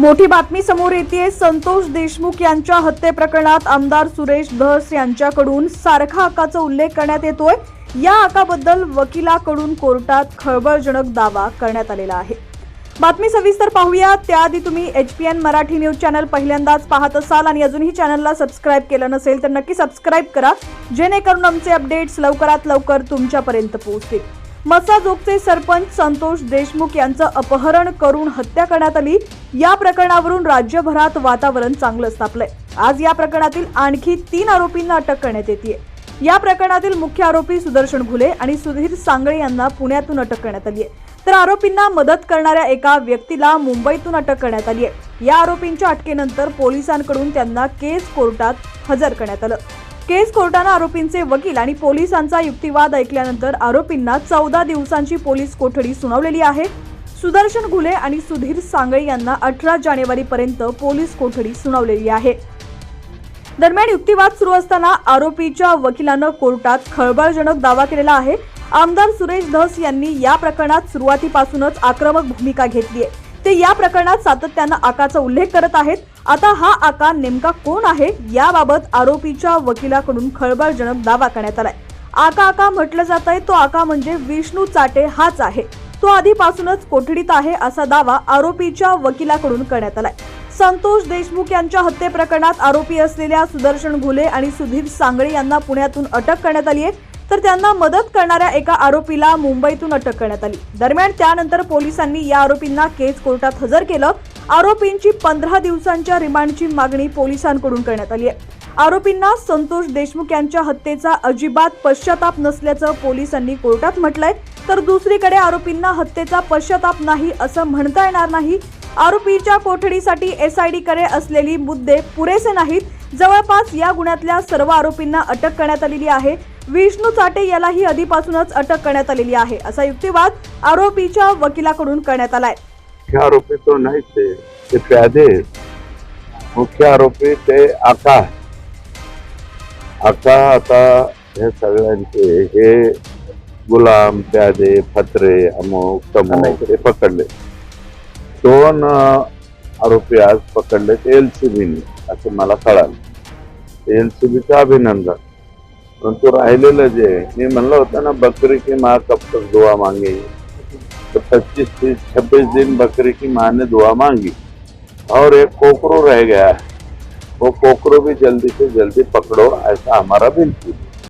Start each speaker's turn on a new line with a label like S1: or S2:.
S1: मोठी बातमी समोर येते संतोष देशमुख यांच्या हत्येप्रकरणात आमदार सुरेश धस यांच्याकडून सारखा हक्काचा उल्लेख करण्यात येतोय. या हक्काबद्दल वकिलाकडून कोर्टात खळबळजनक दावा करण्यात आलेला आहे. बातमी सविस्तर पाहूया. त्याआधी तुम्ही H P N Marathi news channel पहिल्यांदाच पाहत असाल आणि अजूनही चॅनलला सबस्क्राईब केलं नसेल तर नक्की सबस्क्राईब करा. जेणेकरून आमचे अपडेट्स लवकरात लवकर तुमच्यापर्यंत पोहोचतील. मसाजोगचे सरपंच संतोष देशमुख यांचं अपहरण करून हत्या करण्यात आली. या प्रकरणावरून राज्यभरात वातावरण चांगलं तापलंय आज या प्रकरणातील आणखी तीन आरोपींना अटक करण्यात येते या प्रकरणातील मुख्य आरोपी सुदर्शन घुले आणि सुधीर सांगळे यांना पुण्यातून अटक करण्यात आली आहे तर आरोपींना मदत करणाऱ्या एका व्यक्तीला मुंबईतून अटक करण्यात आली आहे या आरोपींच्या अटकेनंतर पोलिसांकडून त्यांना केस कोर्टात हजर करण्यात आलं. केस कोर्टानं आरोपींचे वकील आणि पोलिसांचा युक्तिवाद ऐकल्यानंतर आरोपींना चौदा दिवसांची पोलीस कोठडी सुनावलेली आहे. सुदर्शन घुले आणि सुधीर सांगळे यांना अठरा जानेवारीपर्यंत पोलीस कोठडी सुनावलेली आहे. दरम्यान युक्तिवाद सुरू असताना आरोपीच्या वकिलानं कोर्टात खळबळजनक दावा केलेला आहे. आमदार सुरेश धस यांनी या प्रकरणात सुरुवातीपासूनच आक्रमक भूमिका घेतली आहे. ते या प्रकरणात सातत्यानं आकाचा उल्लेख करत आहेत. आता हा आका नेमका कोण आहे याबाबत आरोपीच्या वकिलाकडून खळबळजनक दावा करण्यात आलाय. आका आका म्हटलं जात आहे तो आका म्हणजे विष्णू चाटे हाच आहे. तो आधीपासूनच कोठडीत आहे असा दावा आरोपीच्या वकिलाकडून करण्यात आलाय. संतोष देशमुख यांच्या हत्ये प्रकरणात आरोपी असलेल्या सुदर्शन घुले आणि सुधीर सांगळे यांना पुण्यातून अटक करण्यात आली आहे. तर त्यांना मदत करणाऱ्या एका आरोपीला मुंबईतून अटक करण्यात आली. दरम्यान त्यानंतर पोलिसांनी या आरोपींना केस कोर्टात हजर केलं. आरोपींची पंधरा दिवसांच्या रिमांडची मागणी पोलिसांकडून करण्यात आली आहे. आरोपींना संतोष देशमुख यांच्या हत्येचा अजिबात पश्चाताप नसल्याचं पोलिसांनी कोर्टात म्हटलंय. तर दुसरीकडे आरोपींना हत्येचा पश्चाताप नाही असं म्हणता येणार नाही. आरोपीच्या कोठडीसाठी एसआयडी कडे असलेली मुद्दे पुरेसे नाहीत. जवळपास या गुन्ह्यातल्या सर्व आरोपींना अटक करण्यात आलेली आहे. विष्णू चाटे यालाही आधीपासूनच अटक करण्यात आलेली आहे असा युक्तिवाद आरोपीच्या वकिलाकडून करण्यात आलाय.
S2: मुख्य आरोपी तो आहे ते प्यादे. मुख्य आरोपी ते आका. आका आता हे सगळ्यांचे हे गुलाम प्यादे फत्रे अमुक तमुक हे पकडले. दोन अं, आरोपी आज पकडले ते एल सी बीने असं मला कळालं. एल सी बीचं अभिनंदन. परंतु राहिलेलं जे मी म्हणलं होतं ना, बकरी की माँ कब तक दुआ मांगे? तो पच्चीस तीस, छब्बीस दिन बकरी की माँ ने दुआ मांगी। और एक कोकरो रह गया। है वो कोकरो भी जल्दी से जल्दी पकड़ो, ऐसा हमारा बिल्कुल।